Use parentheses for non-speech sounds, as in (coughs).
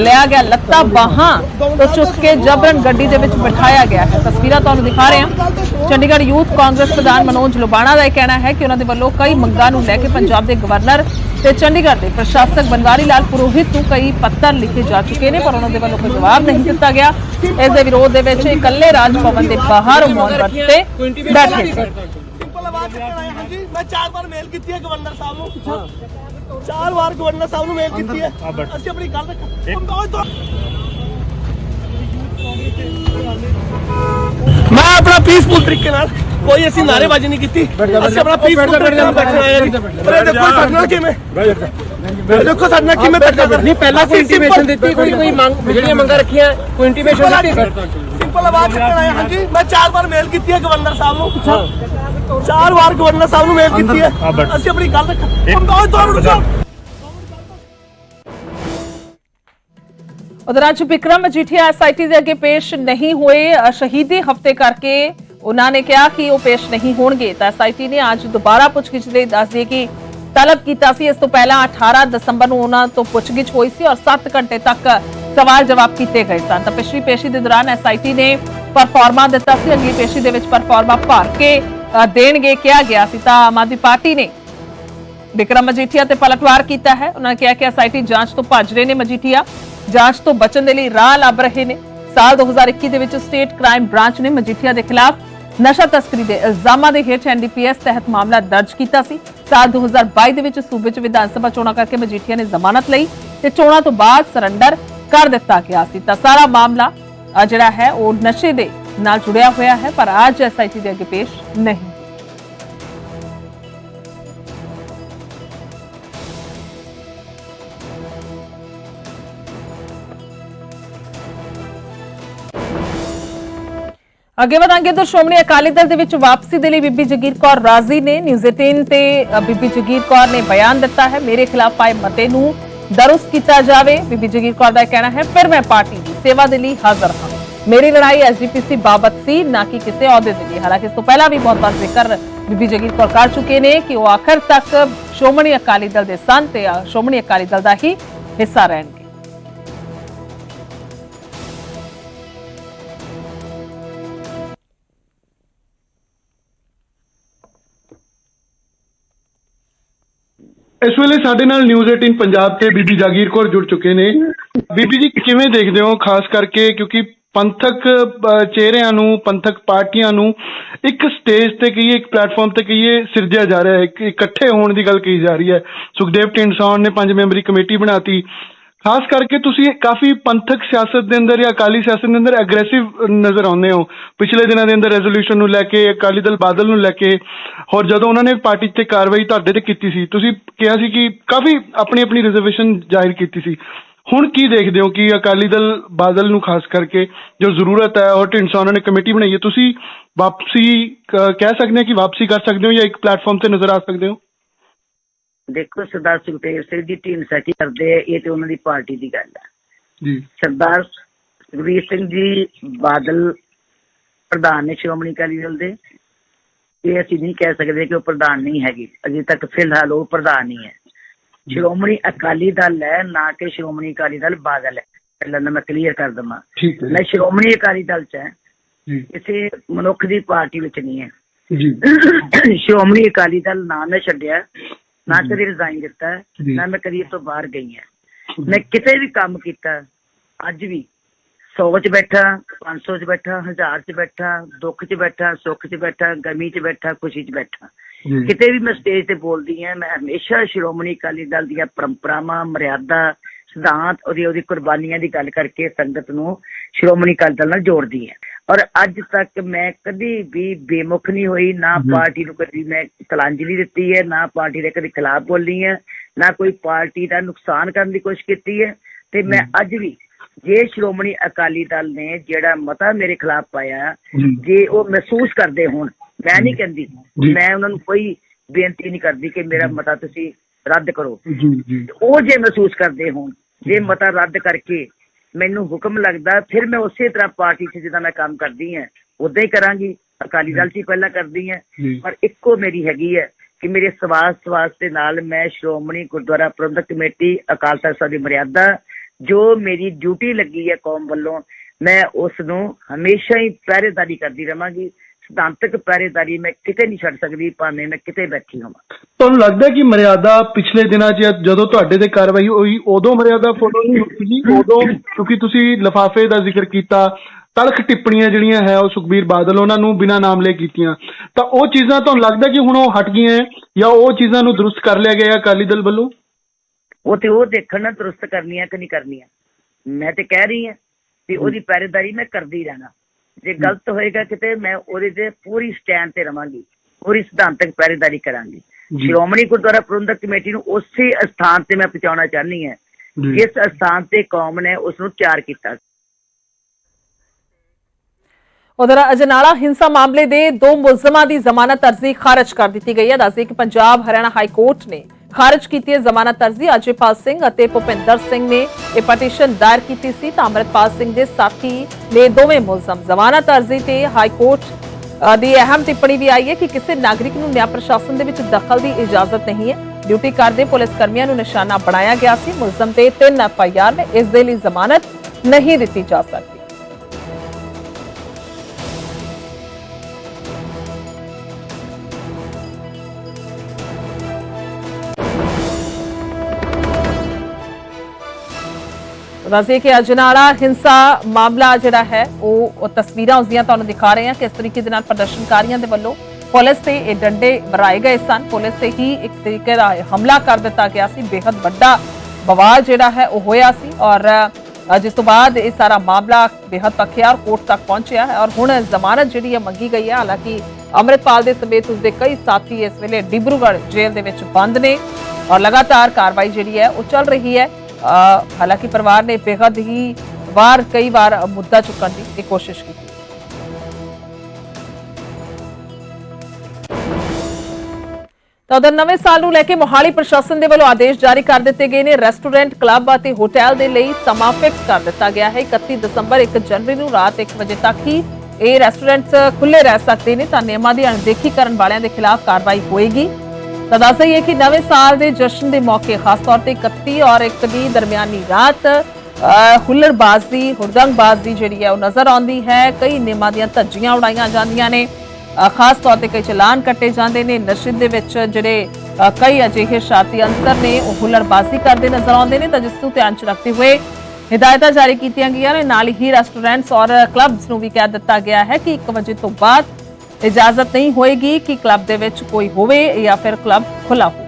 ਲਿਆ ਗਿਆ ਲੱਤਾਂ ਬਾਹਾਂ ਤੋਂ ਚੁੱਕ ਕੇ ਜਬਰਨ ਗੱਡੀ ਦੇ ਵਿੱਚ ਬਿਠਾਇਆ ਗਿਆ ਹੈ। ਤਸਵੀਰਾਂ ਤੁਹਾਨੂੰ ਦਿਖਾ ਰਹੇ ਹਾਂ। ਚੰਡੀਗੜ੍ਹ ਯੂਥ ਕਾਂਗਰਸ ਪ੍ਰਧਾਨ ਮਨੋਜ ਲੁਬਾਣਾ ਦਾ ਇਹ ਕਹਿਣਾ ਹੈ ਕਿ ਉਹਨਾਂ ਦੇ ਵੱਲੋਂ ਕਈ ਮੰਗਾਂ ਨੂੰ ਲੈ ਕੇ ਪੰਜਾਬ ਦੇ ਗਵਰਨਰ ਤੇ ਚੰਡੀਗੜ੍ਹ ਦੇ ਪ੍ਰਸ਼ਾਸਕ ਬਨਵਾਰੀ ਲਾਲ ਪੁਰੋਹਿਤ ਨੂੰ ਕਈ ਪੱਤਰ ਲਿਖੇ ਜਾ ਚੁੱਕੇ ਨੇ, ਪਰ ਉਹਨਾਂ ਦੇ ਵੱਲੋਂ ਕੋਈ ਜਵਾਬ ਨਹੀਂ ਦਿੱਤਾ ਗਿਆ। ਇਸ ਦੇ ਵਿਰੋਧ ਦੇ ਵਿੱਚ ਇਕੱਲੇ ਰਾਜ ਭਵਨ ਦੇ ਬਾਹਰ ਮੌਨ ਵਰਤੇ ਬੈਠੇ। ਸਿੰਪਲ ਆਵਾਜ਼ ਮੈਂ ਚਾਰ ਵਾਰ ਮੇਲ ਕੀਤੀ ਹੈ ਗਵਰਨਰ ਸਾਹਿਬ ਨੂੰ। ਚਾਰ ਵਾਰ ਗਵਰਨਰ ਸਾਹਿਬ ਨੂੰ ਮੇਲ ਕੀਤੀ ਹੈ ਅਸੀਂ ਆਪਣੀ ਗੱਲ ਰੱਖ ਮੈਂ ਆਪਣਾ ਪੀਸਫੁਲ ਤਰੀਕੇ ਨਾਲ ਕੋਈ ਅਸੀਂ ਨਾਰੇਬਾਜ਼ੀ ਨਹੀਂ ਕੀਤੀ ਅਸੀਂ ਆਪਣਾ ਪੀਸਫੁਲ ਤਰੀਕੇ ਨਾਲ ਬੈਠਣਾ ਆਇਆ ਜੀ ਪਰ ਇਹ ਦੇਖੋ ਸਾਡੇ ਨਾਲ ਕਿਵੇਂ ਇਹ ਦੇਖੋ ਸਾਡੇ ਨਾਲ ਕਿਵੇਂ ਬੈਠਾ ਨਹੀਂ ਪਹਿਲਾਂ ਕੋਈ ਇੰਟੀਮੇਸ਼ਨ ਦਿੱਤੀ ਕੋਈ ਕੋਈ ਮੰਗ ਜਿਹੜੀਆਂ ਮੰਗਾਂ ਰੱਖੀਆਂ ਕੋਈ ਇੰਟੀਮੇਸ਼ਨ ਦਿੱਤੀ ਸਿੰਪਲ ਆਵਾਜ਼ ਚੱਕਣ ਆਇਆ ਹਾਂਜੀ ਮੈਂ ਚਾਰ ਵਾਰ ਮੇਲ ਕੀਤੀ ਹੈ ਗਵਰਨਰ ਸਾਹਿਬ ਨੂੰ। ਚਾਰ ਵਾਰ ਗਵਰਨਰ ਸਾਹਿਬ ਨੂੰ ਮੇਲ ਕੀਤੀ ਹੈ। ਅਸੀਂ ਆਪਣੀ ਗੱਲ ਰੱਖ ਦੋ ਮਿੰਟ ਉਧਰ ਅੱਜ ਵਿਕਰਮ ਮਜੀਠੀਆ ਐਸਆਈਟੀ ਦੇ ਅੱਗੇ ਪੇਸ਼ ਨਹੀਂ ਹੋਏ। ਸ਼ਹੀਦੀ ਹਫ਼ਤੇ ਕਰਕੇ ਉਹਨਾਂ ਨੇ ਕਿਹਾ ਕਿ ਉਹ ਪੇਸ਼ ਨਹੀਂ ਹੋਣਗੇ। ਤਾਂ ਐਸਆਈਟੀ ਨੇ ਅੱਜ ਦੁਬਾਰਾ ਪੁੱਛਗਿੱਛ ਲਈ ਦੱਸ ਦਈਏ ਕਿ ਤਲਬ ਕੀਤਾ ਸੀ। ਇਸ ਤੋਂ ਪਹਿਲਾਂ 18 ਦਸੰਬਰ ਨੂੰ ਉਹਨਾਂ ਤੋਂ ਪੁੱਛਗਿੱਛ ਹੋਈ ਸੀ ਔਰ 7 ਘੰਟੇ ਤੱਕ ਸਵਾਲ ਜਵਾਬ ਕੀਤੇ ਗਏ ਸਨ। ਤਾਂ ਪਿਛਲੀ ਪੇਸ਼ੀ ਦੇ ਦੌਰਾਨ ਐਸਆਈਟੀ ਨੇ ਪਰਫਾਰਮਾ ਦਿੱਤਾ ਸੀ। ਅਗਲੀ ਪੇਸ਼ੀ ਦੇ ਵਿੱਚ ਪਰਫਾਰਮਾ ਭਰ ਕੇ ਦੇਣਗੇ, ਕਿਹਾ ਗਿਆ ਸੀ ਤਾਂ ਆਮ ਆਦਮੀ ਪਾਰਟੀ ਨੇ ਵਿਕਰਮ ਮਜੀਠੀਆ ਤੇ ਪਲਟਵਾਰ ਕੀਤਾ ਹੈ। ਉਹਨਾਂ ਨੇ ਕਿਹਾ ਕਿ ਐਸਆਈਟੀ ਜਾਂਚ ਤੋਂ ਭੱਜ ਰਹੇ ਨੇ ਮਜੀਠੀਆ। ਜਾਂਚ ਤੋਂ ਬਚਣ ਦੇ ਲਈ ਰਾਹ ਲੱਭ ਰਹੇ ਨੇ। ਸਾਲ 2021 ਦੇ ਵਿੱਚ ਸਟੇਟ ਕ੍ਰਾਈਮ ਬ੍ਰਾਂਚ ਨੇ ਮਜੀਠੀਆ ਦੇ ਖਿਲਾਫ ਨਸ਼ਾ ਤਸਕਰੀ ਦੇ ਇਲਜ਼ਾਮਾਂ ਦੇ ਹੇਠ ਐਨਡੀਪੀਐਸ ਤਹਿਤ ਮਾਮਲਾ ਦਰਜ ਕੀਤਾ ਸੀ। ਸਾਲ 2022 ਦੇ ਵਿੱਚ ਸੂਬੇ 'ਚ ਵਿਧਾਨ ਸਭਾ ਚੋਣਾਂ ਕਰਕੇ ਮਜੀਠੀਆ ਨੇ ਜ਼ਮਾਨਤ ਲਈ ਤੇ ਚੋਣਾਂ ਤੋਂ ਬਾਅਦ ਸਰੈਂਡਰ ਕਰ ਦਿੱਤਾ ਗਿਆ ਸੀ। ਤਾਂ ਸਾਰਾ ਮਾਮਲਾ ਜਿਹੜਾ ਹੈ, ਉਹ ਨਸ਼ੇ ਦੇ ਨਾਲ ਜੁੜਿਆ ਹੋਇਆ ਹੈ, ਪਰ ਅੱਜ ਐਸਆਈਟੀ ਦੇ ਅੱਗੇ ਪੇਸ਼ ਨਹੀਂ। ਅੱਗੇ ਵਧਾਂਗੇ ਤਾਂ ਸ਼੍ਰੋਮਣੀ ਅਕਾਲੀ ਦਲ ਦੇ ਵਿੱਚ ਵਾਪਸੀ ਦੇ ਲਈ ਬੀਬੀ ਜਗੀਰ ਕੌਰ ਰਾਜ਼ੀ ਨੇ। ਨਿਊਜ਼ 18 ਤੇ ਬੀਬੀ ਜਗੀਰ ਕੌਰ ਨੇ ਬਿਆਨ ਦਿੱਤਾ ਹੈ, ਮੇਰੇ ਖਿਲਾਫ ਆਏ ਮਤੇ ਨੂੰ ਦਰੁਸਤ ਕੀਤਾ ਜਾਵੇ। ਬੀਬੀ ਜਗੀਰ ਕੌਰ ਦਾ ਇਹ ਕਹਿਣਾ ਹੈ, ਫਿਰ ਮੈਂ ਪਾਰਟੀ ਦੀ ਸੇਵਾ ਦੇ ਲਈ ਹਾਜ਼ਰ ਹਾਂ। ਮੇਰੀ ਲੜਾਈ ਐਸਜੀਪੀਸੀ ਬਾਬਤ ਸੀ, ਨਾ ਕਿ ਕਿਸੇ ਅਹੁਦੇ ਦੇ ਲਈ ਹਾਲਾਂਕਿ ਇਸ ਤੋਂ ਪਹਿਲਾਂ ਵੀ ਬਹੁਤ ਵਾਰ ਜ਼ਿਕਰ ਬੀਬੀ ਜਗੀਰ ਕੌਰ ਕਰ ਚੁੱਕੇ ਨੇ ਕਿ ਉਹ ਆਖਰ ਤੱਕ ਸ਼੍ਰੋਮਣੀ ਅਕਾਲੀ ਦਲ ਦੇ ਸੰਨ ਤੇ ਸ਼੍ਰੋਮਣੀ ਅਕਾਲੀ ਦਲ ਦਾ ਹੀ ਹਿੱਸਾ ਰਹਿਣਗੇ। ਇਸ ਵੇਲੇ ਸਾਡੇ ਨਾਲ ਨਿਊਜ਼ 18 ਪੰਜਾਬ ਤੇ ਬੀਬੀ ਜਾਗੀਰ ਕੌਰ ਜੁੜ ਚੁੱਕੇ ਨੇ। ਬੀਬੀ ਜੀ, ਕਿਵੇਂ ਦੇਖਦੇ ਹੋ? ਖਾਸ ਕਰਕੇ ਕਿਉਂਕਿ ਪੰਥਕ ਚਿਹਰਿਆਂ ਨੂੰ, ਪੰਥਕ ਪਾਰਟੀਆਂ ਨੂੰ ਇੱਕ ਸਟੇਜ ਤੇ ਕਹੀਏ, ਇੱਕ ਪਲੇਟਫਾਰਮ ਤੇ ਕਹੀਏ ਸਿਰਜਿਆ ਜਾ ਰਿਹਾ ਹੈ। ਇਕੱਠੇ ਹੋਣ ਦੀ ਗੱਲ ਕਹੀ ਜਾ ਰਹੀ ਹੈ। ਸੁਖਦੇਵ ਢੀਂਡਸਾ ਨੇ ਪੰਜ ਮੈਂਬਰੀ ਕਮੇਟੀ ਬਣਾਤੀ। ਖਾਸ ਕਰਕੇ ਤੁਸੀਂ ਕਾਫੀ ਪੰਥਕ ਸਿਆਸਤ ਦੇ ਅੰਦਰ ਜਾਂ ਅਕਾਲੀ ਸਿਆਸਤ ਦੇ ਅੰਦਰ ਐਗਰੈਸਿਵ ਨਜ਼ਰ ਆਉਂਦੇ ਹੋ। ਪਿਛਲੇ ਦਿਨਾਂ ਦੇ ਅੰਦਰ ਰੈਜ਼ੋਲੂਸ਼ਨ ਨੂੰ ਲੈ ਕੇ, ਅਕਾਲੀ ਦਲ ਬਾਦਲ ਨੂੰ ਲੈ ਕੇ ਔਰ ਜਦੋਂ ਉਹਨਾਂ ਨੇ ਪਾਰਟੀ ਤੇ ਕਾਰਵਾਈ ਤੁਹਾਡੇ ਤੇ ਕੀਤੀ ਸੀ, ਤੁਸੀਂ ਕਿਹਾ ਸੀ ਕਿ ਕਾਫੀ ਆਪਣੀ ਆਪਣੀ ਰਿਜ਼ਰਵੇਸ਼ਨ ਜ਼ਾਹਿਰ ਕੀਤੀ ਸੀ। ਹੁਣ ਕੀ ਦੇਖਦੇ ਹੋ? ਕਿ ਅਕਾਲੀ ਦਲ ਬਾਦਲ ਨੂੰ ਖਾਸ ਕਰਕੇ ਜੋ ਜ਼ਰੂਰਤ ਹੈ ਔਰ ਢਿੰਡਸਾ ਉਹਨਾਂ ਨੇ ਕਮੇਟੀ ਬਣਾਈ ਹੈ ਤੁਸੀਂ ਵਾਪਸੀ ਕ- ਕਹਿ ਸਕਦੇ ਹੋ ਕਿ ਵਾਪਸੀ ਕਰ ਸਕਦੇ ਹੋ ਜਾਂ ਇੱਕ ਪਲੇਟਫਾਰਮ ਤੇ ਨਜ਼ਰ ਆ ਸਕਦੇ ਹੋ? ਦੇਖੋ ਸਰਦਾਰ ਸੁਖਦੇਵ ਸਿੰਘ ਜੀ ਟੀਮ ਸੈਟੀ ਕਰਦੇ ਆ ਇਹ ਤੇ ਉਹਨਾਂ ਦੀ ਪਾਰਟੀ ਦੀ ਗੱਲ ਹੈ। ਜੀ। ਸਰਦਾਰ ਸੁਖਬੀਰ ਸਿੰਘ ਜੀ ਬਾਦਲ ਪ੍ਰਧਾਨ ਨੇ ਸ਼੍ਰੋਮਣੀ ਅਕਾਲੀ ਦਲ ਦੇ। ਇਹ ਅਸੀਂ ਨਹੀਂ ਕਹਿ ਸਕਦੇ ਕਿ ਉਹ ਪ੍ਰਧਾਨ ਨਹੀਂ ਹੈਗੇ ਅਜੇ ਤੱਕ ਫਿਲਹਾਲ ਉਹ ਪ੍ਰਧਾਨ ਨਹੀਂ ਹੈ। ਸ਼੍ਰੋਮਣੀ ਅਕਾਲੀ ਦਲ ਹੈ ਨਾ ਕਿ ਸ਼੍ਰੋਮਣੀ ਅਕਾਲੀ ਦਲ ਬਾਦਲ ਹੈ। ਪਹਿਲਾਂ ਤਾਂ ਮੈਂ ਕਲੀਅਰ ਕਰ ਦਵਾਂ। ਠੀਕ ਹੈ ਮੈਂ ਸ਼੍ਰੋਮਣੀ ਅਕਾਲੀ ਦਲ ਚ ਹੈ। ਜੀ। ਕਿਸੇ ਮਨੁੱਖ ਦੀ ਪਾਰਟੀ ਵਿੱਚ ਨਹੀਂ ਹੈ। ਜੀ। (coughs) ਸ਼੍ਰੋਮਣੀ ਅਕਾਲੀ ਦਲ ਨਾ ਮੈਂ ਛੱਡਿਆ ਨਾ ਕਦੀ ਰਿਜ਼ਾਈਨ ਦਿੱਤਾ। ਨਾ ਮੈਂ ਕਦੀ ਇਸ ਤੋਂ ਬਾਹਰ ਗਈ ਹਾਂ। ਮੈਂ ਕਿਤੇ ਵੀ ਕੰਮ ਕੀਤਾ ਅੱਜ ਵੀ 100 ਚ ਬੈਠਾ 500 ਚ ਬੈਠਾ 1000 ਚ ਬੈਠਾ ਦੁੱਖ ਚ ਬੈਠਾ ਸੁੱਖ ਚ ਬੈਠਾ ਗਮੀ ਚ ਬੈਠਾ ਖੁਸ਼ੀ ਚ ਬੈਠਾ। ਕਿਤੇ ਵੀ ਮੈਂ ਸਟੇਜ ਤੇ ਬੋਲਦੀ ਹਾਂ ਮੈਂ ਹਮੇਸ਼ਾ ਸ਼੍ਰੋਮਣੀ ਅਕਾਲੀ ਦਲ ਦੀਆਂ ਪਰੰਪਰਾਵਾਂ ਮਰਿਆਦਾ ਸਿਧਾਂਤ ਉਹਦੀ ਉਹਦੀ ਕੁਰਬਾਨੀਆਂ ਦੀ ਗੱਲ ਕਰਕੇ ਸੰਗਤ ਨੂੰ ਸ਼੍ਰੋਮਣੀ ਅਕਾਲੀ ਦਲ ਨਾਲ ਜੋੜਦੀ ਹਾਂ। ਔਰ ਅੱਜ ਤੱਕ ਮੈਂ ਕਦੀ ਵੀ ਬੇਮੁਖ ਨਹੀਂ ਹੋਈ ਨਾ ਪਾਰਟੀ ਨੂੰ ਕਦੀ ਮੈਂ ਤਲਾਂਜਲੀ ਦਿੱਤੀ ਹੈ ਨਾ ਪਾਰਟੀ ਦੇ ਕਦੇ ਖਿਲਾਫ ਬੋਲੀ ਹੈ ਨਾ ਕੋਈ ਪਾਰਟੀ ਦਾ ਨੁਕਸਾਨ ਕਰਨ ਦੀ ਕੋਸ਼ਿਸ਼ ਕੀਤੀ ਹੈ। ਤੇ ਮੈਂ ਅੱਜ ਵੀ ਜੇ ਸ਼੍ਰੋਮਣੀ ਅਕਾਲੀ ਦਲ ਨੇ ਜਿਹੜਾ ਮਤਾ ਮੇਰੇ ਖਿਲਾਫ ਪਾਇਆ ਜੀ। ਉਹ ਮਹਿਸੂਸ ਕਰਦੇ ਹੋਣ ਮੈਂ ਨਹੀਂ ਕਹਿੰਦੀ। ਮੈਂ ਉਹਨਾਂ ਨੂੰ ਕੋਈ ਬੇਨਤੀ ਨਹੀਂ ਕਰਦੀ ਕਿ ਮੇਰਾ ਮਤਾ ਤੁਸੀਂ ਰੱਦ ਕਰੋ। ਉਹ ਜੇ ਮਹਿਸੂਸ ਕਰਦੇ ਹੋਣ ਜੇ ਮਤਾ ਰੱਦ ਕਰਕੇ ਮੈਨੂੰ ਹੁਕਮ ਲੱਗਦਾ ਫਿਰ ਮੈਂ ਉਸੇ ਤਰ੍ਹਾਂ ਪਾਰਟੀ 'ਚ ਜਿੱਦਾਂ ਮੈਂ ਕੰਮ ਕਰਦੀ ਹਾਂ ਉਦਾਂ ਹੀ ਕਰਾਂਗੀ। ਅਕਾਲੀ ਦਲ 'ਚ ਪਹਿਲਾਂ ਕਰਦੀ ਹਾਂ। ਪਰ ਇੱਕੋ ਮੇਰੀ ਹੈਗੀ ਹੈ ਕਿ ਮੇਰੇ ਸਵਾਸ ਸਵਾਸ ਦੇ ਨਾਲ ਮੈਂ ਸ਼੍ਰੋਮਣੀ ਗੁਰਦੁਆਰਾ ਪ੍ਰਬੰਧਕ ਕਮੇਟੀ ਅਕਾਲ ਤਖਤ ਸਾਹਿਬ ਦੀ ਮਰਿਆਦਾ ਜੋ ਮੇਰੀ ਡਿਊਟੀ ਲੱਗੀ ਹੈ ਕੌਮ ਵੱਲੋਂ, ਮੈਂ ਉਸ ਨੂੰ ਹਮੇਸ਼ਾ ਹੀ ਪਹਿਰੇਦਾਰੀ ਕਰਦੀ ਰਵਾਂਗੀ। ਸਿਧਾਂਤਕ ਪਹਿਰੇਦਾਰੀ ਮੈਂ ਕਿਤੇ ਨਹੀਂ ਛੱਡ ਸਕਦੀ, ਭਾਵੇਂ ਮੈਂ ਕਿਤੇ ਬੈਠੀ ਹੋਵਾਂ। ਤੁਹਾਨੂੰ ਲੱਗਦਾ ਕਿ ਮਰਿਆਦਾ ਪਿਛਲੇ ਦਿਨਾਂ 'ਚ ਜਦੋਂ ਤੁਹਾਡੇ ਤੇ ਕਾਰਵਾਈ ਹੋਈ, ਉਦੋਂ ਮਰਿਆਦਾ ਫੋਟੋ ਨਹੀਂ ਹੋਈ ਜੀ ਉਦੋਂ, ਕਿਉਂਕਿ ਤੁਸੀਂ ਲਿਫਾਫੇ ਦਾ ਜ਼ਿਕਰ ਕੀਤਾ, ਤਲਖ ਟਿੱਪਣੀਆਂ ਜਿਹੜੀਆਂ ਹੈ, ਉਹ ਸੁਖਬੀਰ ਬਾਦਲ ਉਹਨਾਂ ਨੂੰ ਬਿਨਾਂ ਨਾਮ ਲੈ ਕੀਤੀਆਂ। ਤਾਂ ਉਹ ਚੀਜ਼ਾਂ ਤੁਹਾਨੂੰ ਲੱਗਦਾ ਕਿ ਹੁਣ ਉਹ ਹਟ ਗਈਆਂ ਜਾਂ ਉਹ ਚੀਜ਼ਾਂ ਨੂੰ ਦਰੁਸਤ ਕਰ ਲਿਆ ਗਿਆ ਅਕਾਲੀ ਦਲ ਵੱਲੋਂ? ਉਹ ਤੇ ਉਹ ਦੇਖਣ ਨਾ ਦਰੁਸਤ ਕਰਨੀਆਂ ਕਿ ਨਹੀਂ ਕਰਨੀਆਂ ਮੈਂ ਤੇ ਕਹਿ ਰਹੀ ਹਾਂ। ਕਿ ਉਹਦੀ ਪਹਿਰੇਦਾਰੀ ਮੈਂ ਕਰਦੀ ਰਹਿਣਾ। ਜੇ ਗਲਤ ਹੋਏਗਾ ਕਿਤੇ ਮੈਂ ਉਹਦੇ ਤੇ ਪੂਰੀ ਸਟੈਂਡ ਤੇ ਰਵਾਂਗੀ। ਪੂਰੀ ਸਿਧਾਂਤਕ ਪਹਿਰੇਦਾਰੀ ਕਰਾਂਗੀ। ਸ਼੍ਰੋਮਣੀ ਗੁਰਦੁਆਰਾ ਪ੍ਰਬੰਧਕ ਕਮੇਟੀ ਨੂੰ ਉਸੇ ਸਥਾਨ ਤੇ ਮੈਂ ਪਹੁੰਚਾਉਣਾ ਚਾਹਨੀ ਹੈ ਜਿਸ ਸਥਾਨ ਤੇ ਕੌਮ ਨੇ ਉਸ ਨੂੰ ਤਿਆਰ ਕੀਤਾ। ਉਧਰ ਅਜਨਾਲਾ ਹਿੰਸਾ ਮਾਮਲੇ ਦੇ ਦੋ ਮੁਲਜ਼ਮਾਂ ਦੀ ਜ਼ਮਾਨਤ ਅਰਜ਼ੀ ਖਾਰਜ ਕਰ ਦਿੱਤੀ ਗਈ ਹੈ। ਦੱਸਦੇ ਕਿ ਪੰਜਾਬ ਹਰਿਆਣਾ ਹਾਈ ਕੋਰਟ ਨੇ ਖਾਰਜ ਕੀਤੀ ਹੈ ਜ਼ਮਾਨਤ ਅਰਜ਼ੀ। ਅਜੇਪਾਲ ਸਿੰਘ ਅਤੇ ਭੁਪਿੰਦਰ ਸਿੰਘ ਨੇ ਇਹ ਪਟੀਸ਼ਨ ਦਾਇਰ ਕੀਤੀ ਸੀ। ਤਾਂ ਅੰਮ੍ਰਿਤਪਾਲ ਸਿੰਘ ਦੇ ਸਾਥੀ ਨੇ ਦੋਵੇਂ ਮੁਲਜ਼ਮ। ਜ਼ਮਾਨਤ ਅਰਜ਼ੀ ਤੇ ਹਾਈ ਕੋਰਟ ਦੀ ਅਹਿਮ ਟਿੱਪਣੀ ਵੀ ਆਈ ਹੈ ਕਿ ਕਿਸੇ ਨਾਗਰਿਕ ਨੂੰ ਨਿਆਂ ਪ੍ਰਸ਼ਾਸਨ ਦੇ ਵਿੱਚ ਦਖਲ ਦੀ ਇਜਾਜ਼ਤ ਨਹੀਂ ਹੈ। ਡਿਊਟੀ ਕਰਦੇ ਪੁਲਿਸ ਕਰਮੀਆਂ ਨੂੰ ਨਿਸ਼ਾਨਾ ਬਣਾਇਆ ਗਿਆ ਸੀ। ਮੁਲਜ਼ਮ ਤੇ ਤਿੰਨ ਐਫ ਆਈ ਆਰ ਨੇ ਇਸ ਦੇ ਲਈ ਜ਼ਮਾਨਤ ਨਹੀਂ ਦਿੱਤੀ ਜਾ ਸਕਦੀ ਦੱਸਦੇ ਕਿ ਅਜਨਾਲਾ ਹਿੰਸਾ ਮਾਮਲਾ ਜਿਹੜਾ ਹੈ, ਉਹ ਤਸਵੀਰਾਂ ਉਸ ਦੀਆਂ ਤੁਹਾਨੂੰ ਦਿਖਾ ਰਹੇ ਹਾਂ ਕਿਸ ਤਰੀਕੇ ਦੇ ਨਾਲ ਪ੍ਰਦਰਸ਼ਨਕਾਰੀਆਂ ਦੇ ਵੱਲੋਂ ਪੁਲਿਸ ਤੇ ਇਹ ਡੰਡੇ ਬਰਾਏ ਗਏ ਸਨ। ਪੁਲਿਸ ਤੇ ਹੀ ਇੱਕ ਤਰੀਕੇ ਦਾ ਹਮਲਾ ਕਰ ਦਿੱਤਾ ਗਿਆ ਸੀ। ਬੇहद ਵੱਡਾ ਬਵਾਲ ਜਿਹੜਾ ਹੈ, ਉਹ ਹੋਇਆ ਸੀ ਔਰ ਜਿਸ ਤੋਂ ਬਾਅਦ ਇਹ ਸਾਰਾ ਮਾਮਲਾ ਬੇहद ਤਖਿਆ ਕੋਰਟ ਤੱਕ ਪਹੁੰਚਿਆ ਹੈ ਔਰ ਹੁਣ ਜ਼ਮਾਨਤ ਜਿਹੜੀ ਹੈ, ਮੰਗੀ ਗਈ ਹੈ। ਹਾਲਾਂਕਿ ਅਮਰਿਤਪਾਲ ਦੇ ਸਮੇਤ ਉਸਦੇ ਕਈ ਸਾਥੀ ਇਸ ਵੇਲੇ ਡਿਬਰੂਗੜ੍ਹ ਜੇਲ੍ਹ ਦੇ ਵਿੱਚ ਬੰਦ ਨੇ ਔਰ ਲਗਾਤਾਰ ਕਾਰਵਾਈ ਜਿਹੜੀ ਹੈ, ਉਹ ਚੱਲ ਰਹੀ ਹੈ। ਹਾਲਾਂਕਿ ਪਰਿਵਾਰ ਨੇ ਬੇहद ਹੀ ਵਾਰ, ਕਈ ਵਾਰ ਮੁੱਦਾ ਚੁੱਕਣ ਦੀ ਕੋਸ਼ਿਸ਼ ਕੀਤੀ। ਤਾਂ ਉਧਰ ਨਵੇਂ ਸਾਲ ਨੂੰ ਲੈ ਕੇ ਮੋਹਾਲੀ ਪ੍ਰਸ਼ਾਸਨ ਦੇ ਵੱਲੋਂ ਆਦੇਸ਼ ਜਾਰੀ ਕਰ ਦਿੱਤੇ ਗਏ ਨੇ। ਰੈਸਟੋਰੈਂਟ, ਕਲੱਬ ਅਤੇ ਹੋਟਲ ਦੇ ਲਈ ਸਮਾਂ ਫਿਕਸ ਕਰ ਦਿੱਤਾ ਗਿਆ ਹੈ। 31 ਦਸੰਬਰ 1 ਜਨਵਰੀ ਨੂੰ ਰਾਤ 1 ਵਜੇ ਤੱਕ ਹੀ ਇਹ ਰੈਸਟੋਰੈਂਟਸ ਖੁੱਲੇ ਰਹਿ ਸਕਦੇ ਨੇ। ਤਾਂ ਨਿਯਮਾਂ ਦੀ ਅਣਦੇਖੀ ਕਰਨ ਵਾਲਿਆਂ ਦੇ ਖਿਲਾਫ ਕਾਰਵਾਈ ਹੋਏਗੀ। ਤਾਂ ਦੱਸ ਦਈਏ ਕਿ ਨਵੇਂ ਸਾਲ ਦੇ ਜਸ਼ਨ ਦੇ ਮੌਕੇ, ਖਾਸ ਤੌਰ ਤੇ 31 ਔਰ 1 ਦੀ ਦਰਮਿਆਨੀ ਰਾਤ ਹੁੱਲੜਬਾਜ਼ੀ, ਹੁੜਦੰਗਬਾਜ਼ੀ ਜਿਹੜੀ ਹੈ ਉਹ ਨਜ਼ਰ ਆਉਂਦੀ ਹੈ। ਕਈ ਨਿਯਮਾਂ ਦੀਆਂ ਧੱਜੀਆਂ ਉਡਾਈਆਂ ਜਾਂਦੀਆਂ ਨੇ। ਖਾਸ ਤੌਰ ਤੇ ਕਈ ਚਲਾਨ ਕੱਟੇ ਜਾਂਦੇ ਨੇ। ਨਸ਼ੇ ਦੇ ਵਿੱਚ ਜਿਹੜੇ ਕਈ ਅਜਿਹੇ ਸ਼ਾਤੀ ਅੰਸਰ ਨੇ, ਉਹ ਹੁੱਲੜਬਾਜ਼ੀ ਕਰਦੇ ਨਜ਼ਰ ਆਉਂਦੇ ਨੇ। ਤਾਂ ਜਿਸ ਨੂੰ ਧਿਆਨ ਚ ਰੱਖਦੇ ਹੋਏ ਹਦਾਇਤਾਂ ਜਾਰੀ ਕੀਤੀਆਂ ਗਈਆਂ ਨੇ। ਨਾਲ ਹੀ ਰੈਸਟੋਰੈਂਟਸ ਔਰ ਕਲੱਬਸ ਨੂੰ ਵੀ ਕਹਿ ਦਿੱਤਾ ਗਿਆ ਹੈ ਕਿ 1 ਵਜੇ ਤੋਂ ਬਾਅਦ ਇਜਾਜ਼ਤ ਨਹੀਂ ਹੋਏਗੀ ਕਿ ਕਲੱਬ ਦੇ ਵਿੱਚ ਕੋਈ ਹੋਵੇ ਜਾਂ ਫਿਰ ਕਲੱਬ ਖੁੱਲਾ ਹੋਵੇ।